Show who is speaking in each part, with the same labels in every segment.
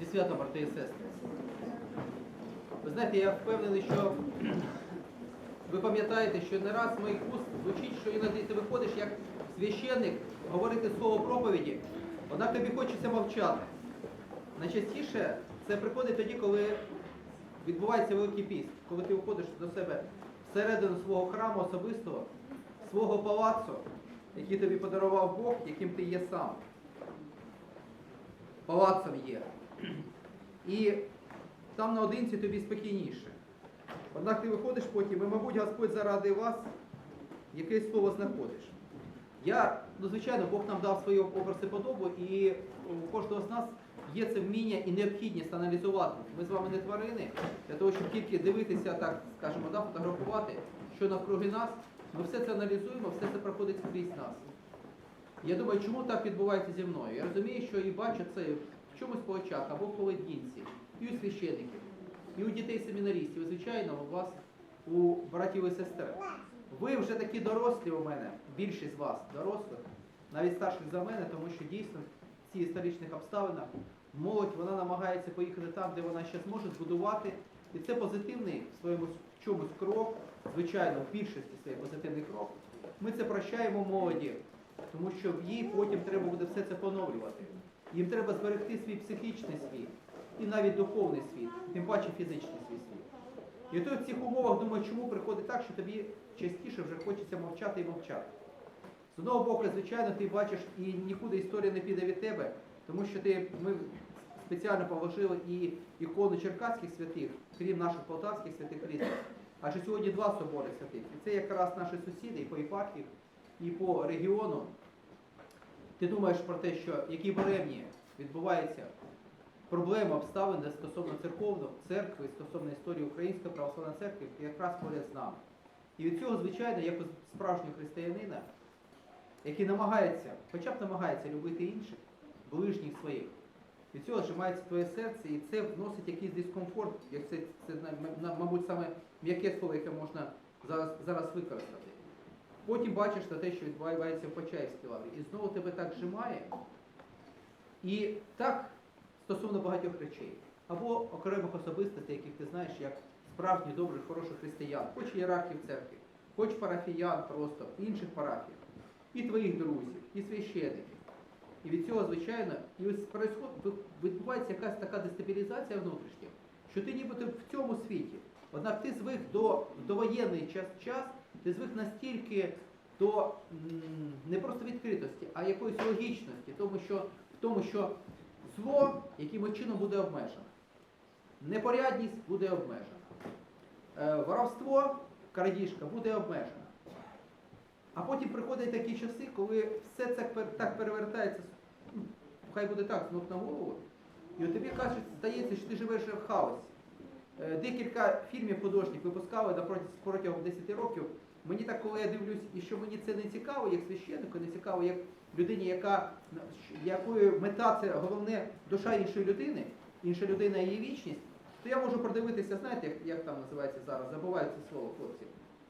Speaker 1: Зі святом, брати і сестри. Ви знаєте, я впевнений, що ви пам'ятаєте, що не раз з моїх уст звучить, що іноді ти виходиш як священник говорити слово проповіді, однак тобі хочеться мовчати. Найчастіше це приходить тоді, коли відбувається Великий піст, коли ти виходиш до себе всередину свого храму особистого, свого палацу, який тобі подарував Бог, яким ти є сам. Палацом є. І там наодинці тобі спокійніше. Однак ти виходиш потім, і, мабуть, Господь заради вас якесь слово знаходиш. Я, ну звичайно, Бог нам дав свої образи подобу, і у кожного з нас є це вміння і необхідність аналізувати. Ми з вами не тварини, для того, щоб тільки дивитися, так скажімо, да, фотографувати, що навкруги нас. Ми все це аналізуємо, все це проходить скрізь нас. Я думаю, чому так відбувається зі мною? Я розумію, що і бачу це чомусь по очах або в поведінці, і у священників, і у дітей семінаристів, і звичайно, у вас, у братів і сестер. Ви вже такі дорослі у мене, більшість з вас дорослих, навіть старших за мене, тому що дійсно в цих історичних обставинах молодь вона намагається поїхати там, де вона ще зможе збудувати. І це позитивний в своєму чомусь крок, звичайно, в більшості своїх позитивний крок. Ми це прощаємо молоді, тому що в їй потім треба буде все це поновлювати. Їм треба зберегти свій психічний світ і навіть духовний світ, тим паче фізичний свій світ. І то в цих умовах думаю, чому приходить так, що тобі частіше вже хочеться мовчати і мовчати. З одного боку, звичайно, ти бачиш і нікуди історія не піде від тебе, тому що ти, ми спеціально положили і ікону черкаських святих, крім наших полтавських святих різних. Адже сьогодні два собори святих. І це якраз наші сусіди і по єпархії, і по регіону. Ти думаєш про те, що які беремні відбуваються проблеми, обставини стосовно церковної церкви, стосовно історії Української православної церкви, якраз поряд з нами. І від цього, звичайно, як у справжнього християнина, який намагається, хоча б намагається любити інших, ближніх своїх, від цього зжимається твоє серце, і це вносить якийсь дискомфорт, як це, це мабуть, саме м'яке слово, яке можна зараз, зараз використати. Потім бачиш на те, що відбувається в Почаївській лаврі, і знову тебе так зжимає. І так стосовно багатьох речей. Або окремих особистостей, яких ти знаєш, як справжні добрих, хороших християн, хоч ієрархів церкви, хоч парафіян просто, інших парафіях, і твоїх друзів, і священиків. І від цього, звичайно, і ось відбувається якась така дестабілізація внутрішня, що ти нібито в цьому світі. Однак ти звик до довоєнний час, час ти звик настільки до не просто відкритості, а якоїсь логічності, тому що, в тому, що зло якимось чином буде обмежено. Непорядність буде обмежена. Е, воровство, крадіжка буде обмежена. А потім приходять такі часи, коли все це так перевертається, ну, хай буде так, з ног на голову, і от тобі кажуть, здається, що ти живеш в хаосі. Е, Декілька фільмів художніх випускали протягом 10 років. Мені так, коли я дивлюсь, і що мені це не цікаво, як священнику, не цікаво, як людині, яка якої мета це головне душа іншої людини, інша людина її вічність, то я можу продивитися, знаєте, як, як там називається зараз, забувають це слово хлопці,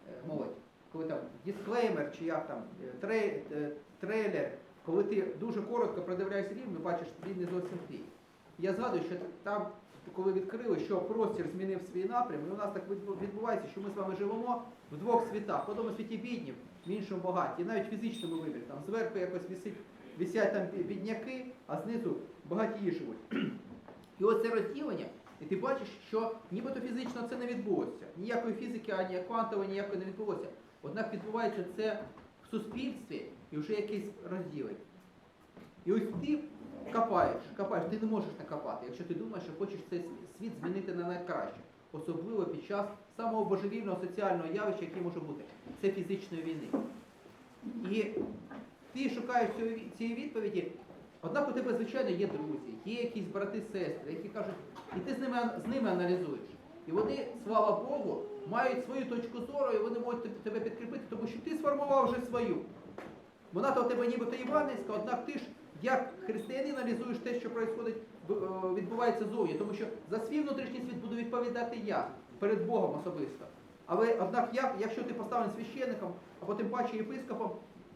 Speaker 1: е, молодь, коли там дисклеймер чи як там е, трей, трейлер, коли ти дуже коротко продивляєшся рівно, бачиш, він не зовсім твій. Я згадую, що там, коли відкрили, що простір змінив свій напрям, і у нас так відбувається, що ми з вами живемо в двох світах. В одному світі бідні, в іншому багаті. І навіть фізичному вибір. Там зверху якось висить, висять там бідняки, а знизу багатії живуть. І ось це розділення, і ти бачиш, що нібито фізично це не відбулося. Ніякої фізики, ані квантової ніякої не відбулося. Однак відбувається це в суспільстві і вже якесь розділення. І ось ти копаєш, копаєш, ти не можеш накопати, якщо ти думаєш, що хочеш цей світ змінити на найкраще, особливо під час самого божевільного соціального явища, яке може бути, це фізичної війни. І ти шукаєш цієї відповіді, однак у тебе, звичайно, є друзі, є якісь брати, сестри, які кажуть, і ти з ними, з ними аналізуєш. І вони, слава Богу, мають свою точку зору, і вони можуть тебе підкріпити, тому що ти сформував вже свою. Вона то у тебе нібито іванівська, однак ти ж як християнин аналізуєш те, що е, відбувається зовні, тому що за свій внутрішній світ буду відповідати я перед Богом особисто. Але однак я, якщо ти поставлений священником, або тим паче єпископом,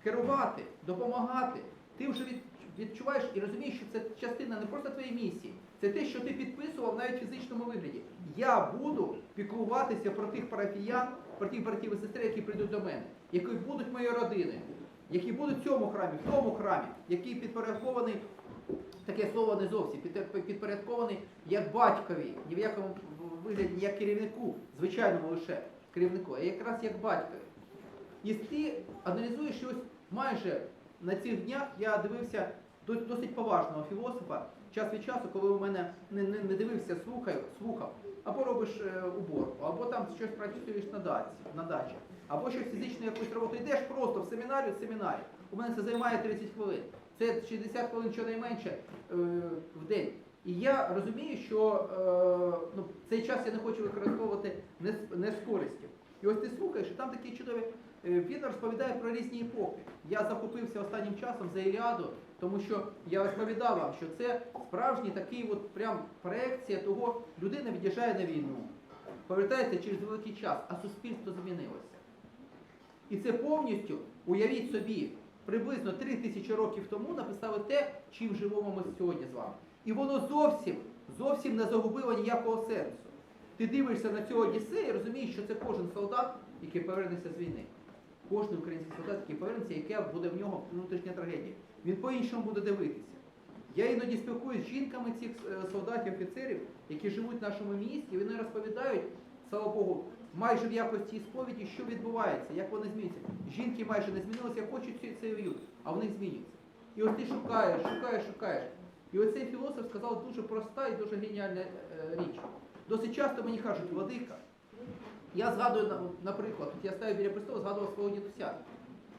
Speaker 1: керувати, допомагати, ти вже від, відчуваєш і розумієш, що це частина не просто твоєї місії, це те, що ти підписував навіть в фізичному вигляді. Я буду піклуватися про тих парафіян, про тих братів і сестер, які прийдуть до мене, які будуть моєю родиною, які будуть в цьому храмі, в тому храмі, який підпорядкований, таке слово не зовсім, підпорядкований як батькові, ні в якому вигляді, не як керівнику, звичайному лише керівнику, а якраз як батькові. І ти аналізуєш і ось майже на цих днях я дивився досить поважного філософа, час від часу, коли у мене не, не, не дивився, слухав, слухав, або робиш е, уборку, або там щось працюєш на дачі, або щось фізичну якусь роботу. Йдеш просто в семінарі, в семінарі. У мене це займає 30 хвилин. Це 60 хвилин щонайменше е, в день. І я розумію, що е, ну, цей час я не хочу використовувати не, з- користю. І ось ти слухаєш, і там такі чудові. е, Він розповідає про різні епохи. Я захопився останнім часом за Іліаду, тому що я розповідав вам, що це справжній такий от прям проекція того, людина від'їжджає на війну, повертається через великий час, а суспільство змінилося. І це повністю, уявіть собі, приблизно 3 тисячі років тому написали те, чим живемо ми сьогодні з вами. І воно зовсім, зовсім не загубило ніякого сенсу. Ти дивишся на цього Одіссея і розумієш, що це кожен солдат, який повернеться з війни. Кожен український солдат, який повернеться, яка буде в нього внутрішня трагедія. Він по-іншому буде дивитися. Я іноді спілкуюся з жінками цих е, солдатів, офіцерів, які живуть в нашому місті, і вони розповідають, слава Богу, майже в якості сповіді, що відбувається, як вони змінюються. Жінки майже не змінилися, хочуть цей- цей уют, а вони змінюються. І ось ти шукаєш, шукаєш, шукаєш. І оцей філософ сказав дуже проста і дуже геніальна е, річ. Досить часто мені кажуть, владика, я згадую, на- наприклад, я стаю біля престолу, згадував свого дідуся.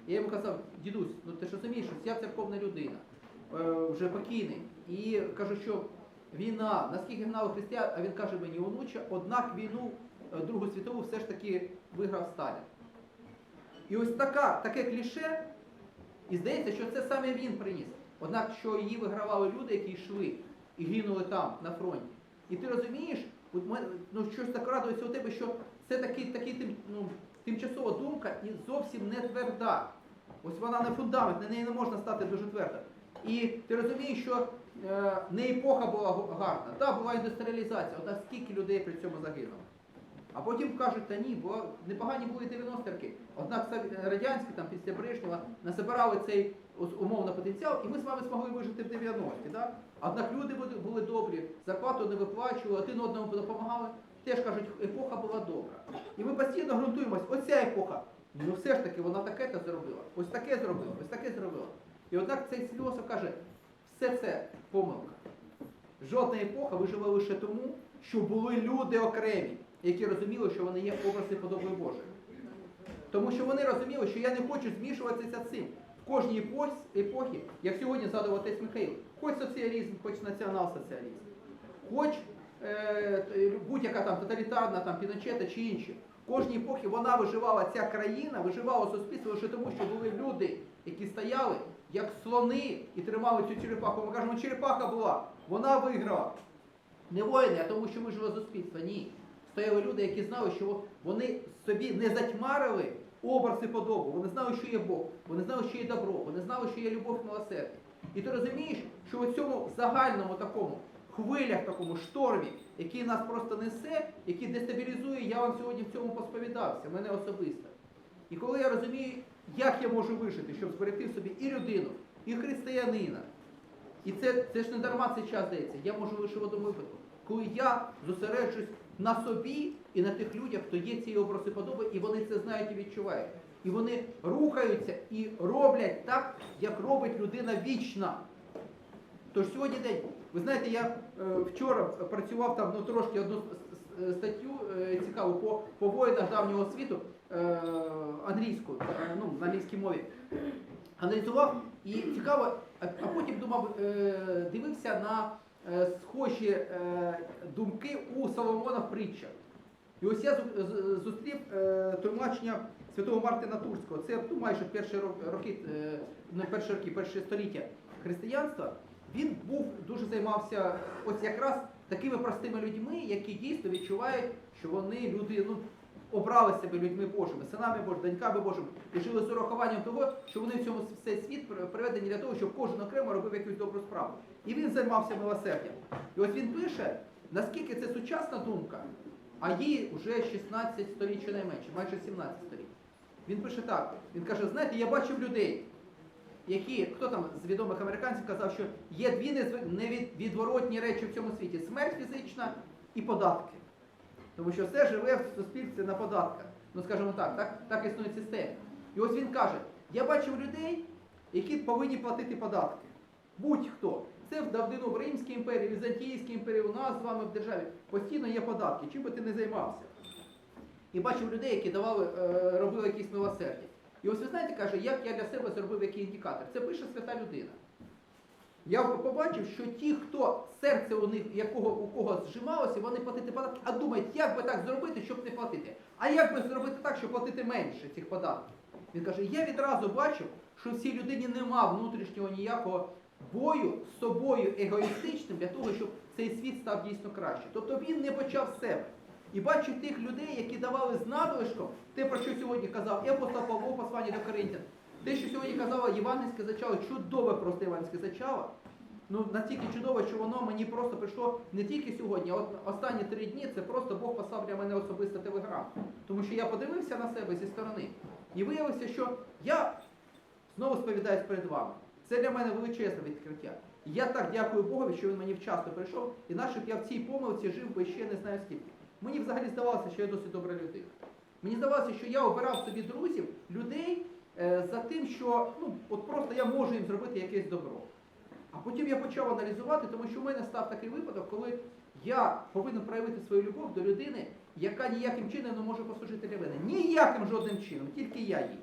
Speaker 1: Я йому казав, дідусь, ну ти ж розумієш, що я церковна людина, е, вже покійний. І кажу, що війна, наскільки гнали християн, а він каже мені, онуча, однак війну Другу світову все ж таки виграв Сталін. І ось така, таке кліше, і здається, що це саме він приніс. Однак, що її вигравали люди, які йшли і гинули там, на фронті. І ти розумієш, от мене, ну, щось так радується у тебе, що це такий, такий тим, ну, тимчасова думка і зовсім не тверда. Ось вона не фундамент, на неї не можна стати дуже твердо. І ти розумієш, що е, не епоха була гарна, та була індустріалізація, однак скільки людей при цьому загинуло. А потім кажуть, та ні, бо непогані були 90 роки. Однак радянські там після Брежнєва насобирали цей умовно потенціал, і ми з вами змогли вижити в 90-ті. Да? Однак люди були добрі, зарплату не виплачували, один одному допомагали. Теж кажуть, епоха була добра. І ми постійно ґрунтуємось, оця епоха. Ну все ж таки, вона таке то зробила, ось таке зробила, ось таке зробила. І однак цей філософ каже, все це помилка. Жодна епоха вижила лише тому, що були люди окремі, які розуміли, що вони є образи подоби Божої. Тому що вони розуміли, що я не хочу змішуватися цим. В кожній епохі, як сьогодні згадував Михаїл, хоч соціалізм, хоч націонал-соціалізм, хоч е, будь-яка там тоталітарна там, піночета чи інші. В кожній епохі вона виживала, ця країна виживала суспільство лише тому, що були люди, які стояли як слони і тримали цю черепаху. Ми кажемо, черепаха була, вона виграла. Не воїни, а тому, що вижило суспільство. Ні. Стояли люди, які знали, що вони собі не затьмарили образ і подобу. Вони знали, що є Бог, вони знали, що є добро, вони знали, що є любов і милосердя. І ти розумієш, що у цьому загальному такому хвилях, такому штормі, який нас просто несе, який дестабілізує, я вам сьогодні в цьому посповідався, мене особисто. І коли я розумію, як я можу вижити, щоб зберегти в собі і людину, і християнина, і це, це ж не дарма цей час дається. Я можу лише в одному випадку. Коли я зосереджуюсь на собі і на тих людях, хто є цієї образи подоби, і вони це знають і відчувають. І вони рухаються і роблять так, як робить людина вічна. Тож сьогодні день, ви знаєте, я е, вчора працював там ну, трошки одну статтю е, цікаву по, по воїнах давнього світу е, англійською, е, ну, на англійській мові. Аналізував і цікаво, а, потім думав, дивився на схожі е, думки у Соломона в притчах. І ось я зустрів е, тлумачення святого Мартина Турського. Це ну, майже перші ро- роки, е, не перші роки, перше століття християнства. Він був дуже займався ось якраз такими простими людьми, які дійсно відчувають, що вони люди, ну обрали себе людьми Божими, синами Божими, доньками Божими, і жили з урахуванням того, що вони в цьому цей світ приведені для того, щоб кожен окремо робив якусь добру справу. І він займався милосердям. І ось він пише, наскільки це сучасна думка, а їй вже 16 століть чи найменше, майже 17 століть. Він пише так: він каже: знаєте, я бачив людей, які, хто там з відомих американців казав, що є дві невідворотні речі в цьому світі: смерть фізична і податки. Тому що все живе в суспільстві на податках. Ну, скажімо так, так, так існує система. І ось він каже: я бачив людей, які повинні платити податки. Будь-хто. Це в давнину в Римській імперії, Візантійській імперії, у нас з вами в державі постійно є податки, чим би ти не займався. І бачив людей, які давали, е, робили якісь милосердя. І ось ви знаєте, каже, як я для себе зробив який індикатор. Це пише свята людина. Я побачив, що ті, хто серце у них, якого у кого зжималося, вони платити податки, а думають, як би так зробити, щоб не платити. А як би зробити так, щоб платити менше цих податків? Він каже, я відразу бачив, що в цій людині нема внутрішнього ніякого бою з собою егоїстичним для того, щоб цей світ став дійсно краще. Тобто він не почав з себе. І бачу тих людей, які давали з надлишком те, про що сьогодні казав і апостол Павло в посланні до Коринтян, те, що сьогодні казала Євангельське зачало, чудове просто Євангельське зачало, ну настільки чудове, що воно мені просто прийшло не тільки сьогодні, а от останні три дні це просто Бог послав для мене особисто телеграм. Тому що я подивився на себе зі сторони і виявилося, що я знову сповідаюсь перед вами. Це для мене величезне відкриття. Я так дякую Богові, що він мені вчасно прийшов, інакше б я в цій помилці жив би ще не знаю скільки. Мені взагалі здавалося, що я досить добра людина. Мені здавалося, що я обирав собі друзів, людей за тим, що ну, от просто я можу їм зробити якесь добро. А потім я почав аналізувати, тому що в мене став такий випадок, коли я повинен проявити свою любов до людини, яка ніяким чином не може послужити для мене. Ніяким жодним чином, тільки я їй.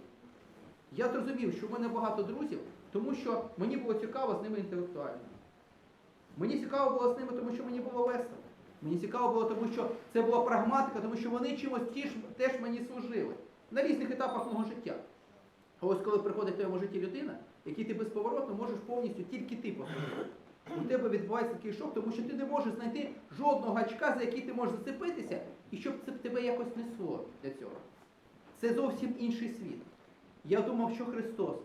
Speaker 1: Я зрозумів, що в мене багато друзів, тому що мені було цікаво з ними інтелектуально. Мені цікаво було з ними, тому що мені було весело. Мені цікаво було, тому що це була прагматика, тому що вони чимось теж мені служили на різних етапах мого життя. А ось коли приходить в твоєму житті людина, якій ти безповоротно можеш повністю тільки ти послужити. У тебе відбувається такий шок, тому що ти не можеш знайти жодного гачка, за який ти можеш зацепитися, і щоб це тебе якось несло для цього. Це зовсім інший світ. Я думав, що Христос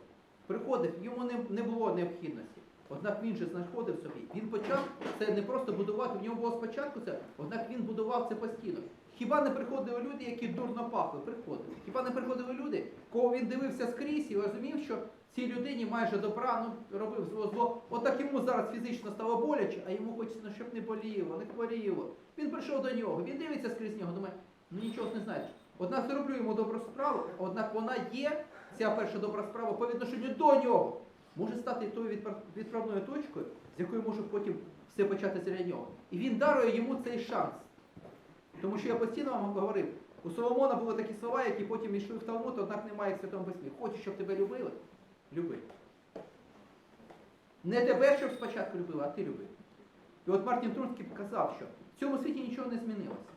Speaker 1: приходив, йому не, не було необхідності. Однак він же знаходив собі. Він почав це не просто будувати, в нього було спочатку це, однак він будував це постійно. Хіба не приходили люди, які дурно пахли? Приходили. Хіба не приходили люди, кого він дивився скрізь і розумів, що цій людині майже добра, ну робив зло зло. Отак йому зараз фізично стало боляче, а йому хочеться, ну, щоб не боліло, не хворіло. Він прийшов до нього, він дивиться скрізь нього, думає, ну нічого не знаєш. Однак зроблю йому добру справу, однак вона є, ця перша добра справа по відношенню до нього. Може стати тою відправною точкою, з якої може потім все початися для нього. І він дарує йому цей шанс. Тому що я постійно вам говорив, у Соломона були такі слова, які потім йшли в Талмуд, однак немає в Святому Письмі. Хочеш, щоб тебе любили? Люби. Не тебе, щоб спочатку любили, а ти люби. І от Мартін Трутський казав, що в цьому світі нічого не змінилося.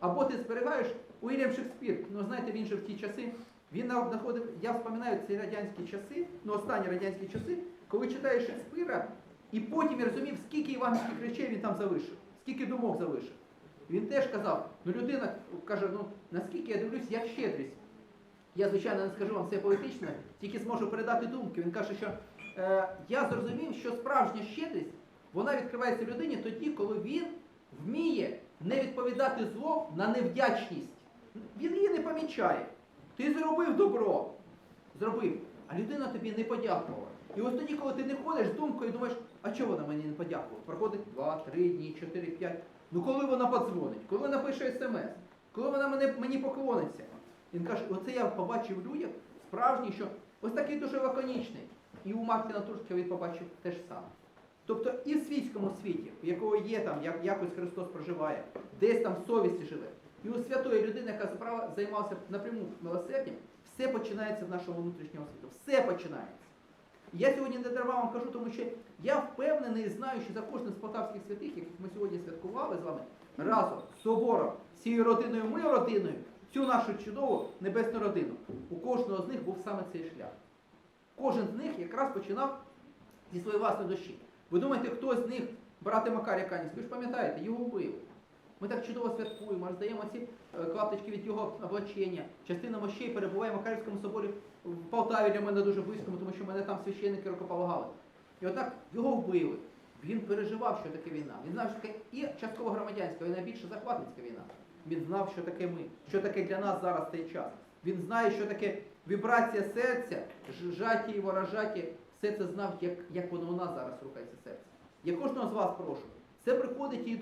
Speaker 1: Або ти зберігаєш Уільям Шекспір, ну знаєте, він же в ті часи, він знаходив, я вспоминаю ці радянські часи, ну останні радянські часи, коли читаєш Шекспіра, і потім я розумів, скільки іванських речей він там залишив, скільки думок залишив. Він теж казав, ну людина каже, ну наскільки я дивлюсь, як щедрість. Я, звичайно, не скажу вам все поетично, тільки зможу передати думки. Він каже, що е, я зрозумів, що справжня щедрість, вона відкривається людині тоді, коли він вміє не відповідати зло на невдячність. Він її не помічає. Ти зробив добро, зробив, а людина тобі не подякувала. І ось тоді, коли ти не ходиш з думкою думаєш, а чого вона мені не подякувала? Проходить 2, 3 дні, 4, 5. Ну коли вона подзвонить, коли напише смс, коли вона мене, мені поклониться. Він каже, оце я побачив в людях справжній, що ось такий дуже лаконічний. І у Мартіна Турського він побачив те ж саме. Тобто і в світському світі, в якого є там, як, якось Христос проживає, десь там в совісті живе. І у святої людини, яка займалася напряму милосердям, все починається в нашому внутрішнього світу. Все починається. Я сьогодні не дарма вам кажу, тому що я впевнений і знаю, що за кожним з полтавських святих, яких ми сьогодні святкували з вами, разом з собором, всією родиною, ми родиною, цю нашу чудову небесну родину. У кожного з них був саме цей шлях. Кожен з них якраз починав зі своєї власної душі. Ви думаєте, хто з них, брати Макарія Канівський, ви ж пам'ятаєте, його вбили. Ми так чудово святкуємо, роздаємо ці е, клаптички від його облачення. Частина мощей перебуває в Макарівському соборі в Полтаві для мене дуже близькому, тому що мене там священники рукополагали. І отак його вбили. Він переживав, що таке війна. Він знав, що таке і частково громадянська війна, більше захватницька війна. Він знав, що таке ми, що таке для нас зараз цей час. Він знає, що таке вібрація серця, жаті і ворожаті. Все це знав, як, як воно у нас зараз рухається серце. Я кожного з вас прошу. Це приходить і